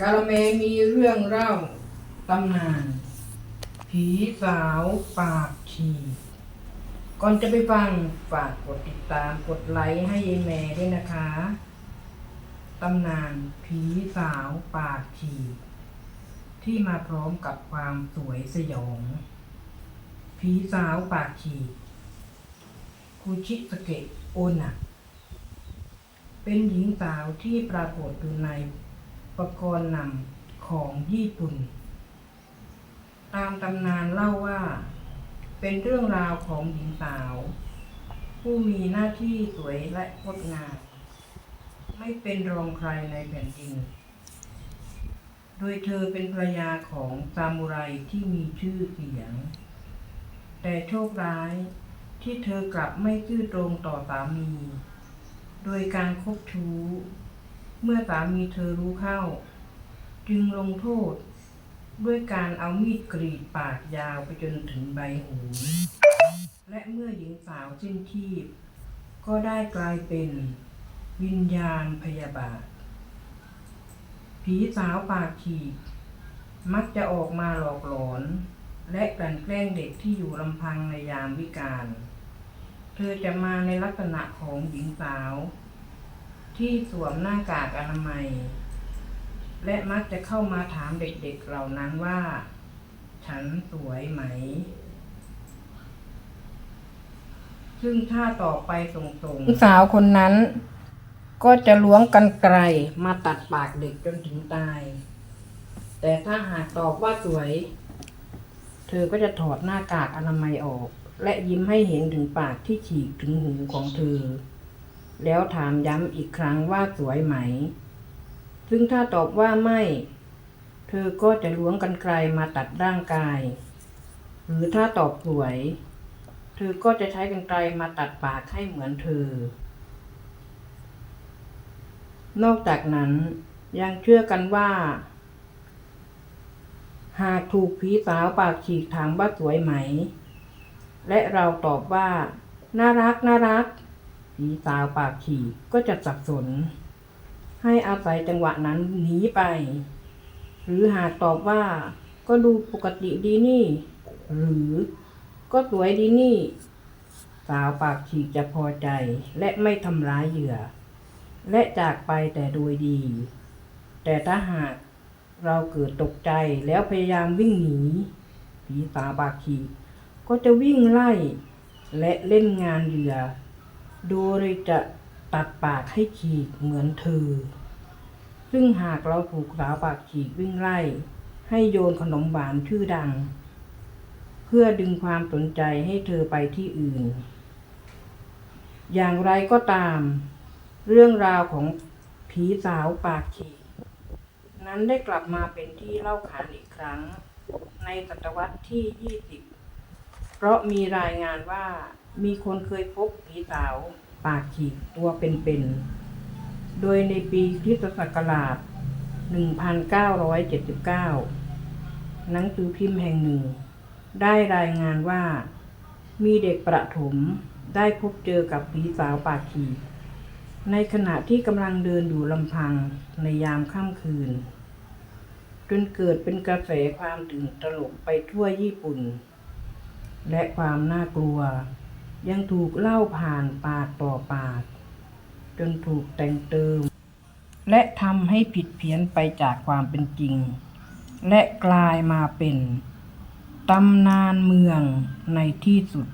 กาละเมมีเรื่องเล่าตำนาน ผีสาวปากฉีก่อนจะไปฟังฝากกดติดตามกดไลค์ให้ยายแม่ด้วยนะคะ ตำนานผีสาวปากฉีที่มาพร้อมกับความสวยสยอง ผีสาวปากฉีกคุชิสเกะโอนะเป็นหญิงสาวที่ปรากฏอยู่ใน ประกรณ์นำของญี่ปุ่น ตามตำนานเล่าว่า เป็นเรื่องราวของหญิงสาว ผู้มีหน้าที่สวยและงดงามไม่เป็นรองใครในแผ่นดิน โดยเธอเป็นภรรยาของซามูไรที่มีชื่อเสียง แต่โชคร้ายที่เธอกลับไม่ซื่อตรงต่อสามี โดยการคบชู้ เมื่อสามีเธอรู้เข้า จึงลงโทษ ด้วยการเอามีดกรีดปากยาวไปจนถึงใบหู และเมื่อหญิงสาวสิ้นชีพ ก็ได้กลายเป็นวิญญาณพยาบาท ผีสาวปากฉีกมักจะออกมาหลอกหลอน และกลั่นแกล้งเด็กที่อยู่ลำพังในยามวิกาล เธอจะมาในลักษณะของหญิงสาว ที่สวมหน้ากากอนามัย และมักจะเข้ามาถามเด็กๆเหล่านั้นว่า ฉันสวยไหม ซึ่งถ้าต่อไปส่งๆสาวคนนั้น ก็จะล้วงกันไกลมาตัดปากเด็กจนถึงตาย แต่ถ้าหากตอบว่าสวย เธอก็จะถอดหน้ากากอนามัยออก และยิ้มให้เห็นถึงปากที่ฉีกถึงหูของเธอ แล้วถามย้ำอีกครั้งว่าสวยไหม ซึ่งถ้าตอบว่าไม่ เธอก็จะล้วงกันไกลมาตัดร่างกาย หรือถ้าตอบสวย เธอก็จะใช้กันไกลมาตัดปากให้เหมือนเธอ นอกจากนั้นยังเชื่อกันว่า หากถูกผีสาวปากฉีกถามว่าสวยไหม และเราตอบว่า น่ารักน่ารัก ผีสาวปากฉีกก็จะสับสน ให้อาศัยจังหวะนั้นหนีไป หรือหากตอบว่า ก็ดูปกติดีนี่ หรือก็สวยดีนี่ สาวปากฉีกจะพอใจและไม่ทำร้ายเหยื่อ และจากไปแต่โดยดี แต่ถ้าหากเราเกิดตกใจแล้วพยายามวิ่งหนีผีสาวปากฉีกก็จะวิ่งไล่และเล่นงานเหยื่อ โดยจะตัดปากให้ฉีกเหมือนเธอ ซึ่งหากเราถูกสาวปากฉีกวิ่งไล่ ให้โยนขนมหวานชื่อดัง เพื่อดึงความสนใจให้เธอไปที่อื่น อย่างไรก็ตาม เรื่องราวของผีสาวปากฉีกนั้นได้กลับมาเป็นที่เล่าขานอีกครั้ง ในศตวรรษที่ 20 เพราะมีรายงานว่า มีคนเคยพบผีสาวปากฉีกตัวเป็นๆ โดยในปีคริสตศักราช 1979 หนังสือพิมพ์แห่งหนึ่ง ได้รายงานว่า มีเด็กประถมได้พบเจอกับผีสาวปากฉีกในขณะที่กำลังเดินอยู่ลำพังในยามค่ำคืน จนเกิดเป็นกระแสความตื่นตระหนกไปทั่วญี่ปุ่น และความน่ากลัว ยังถูกเล่าผ่านปากต่อปาก จนถูกแต่งเติม และทำให้ผิดเพี้ยนไปจากความเป็นจริง และกลายมาเป็นตำนานเมืองในที่สุด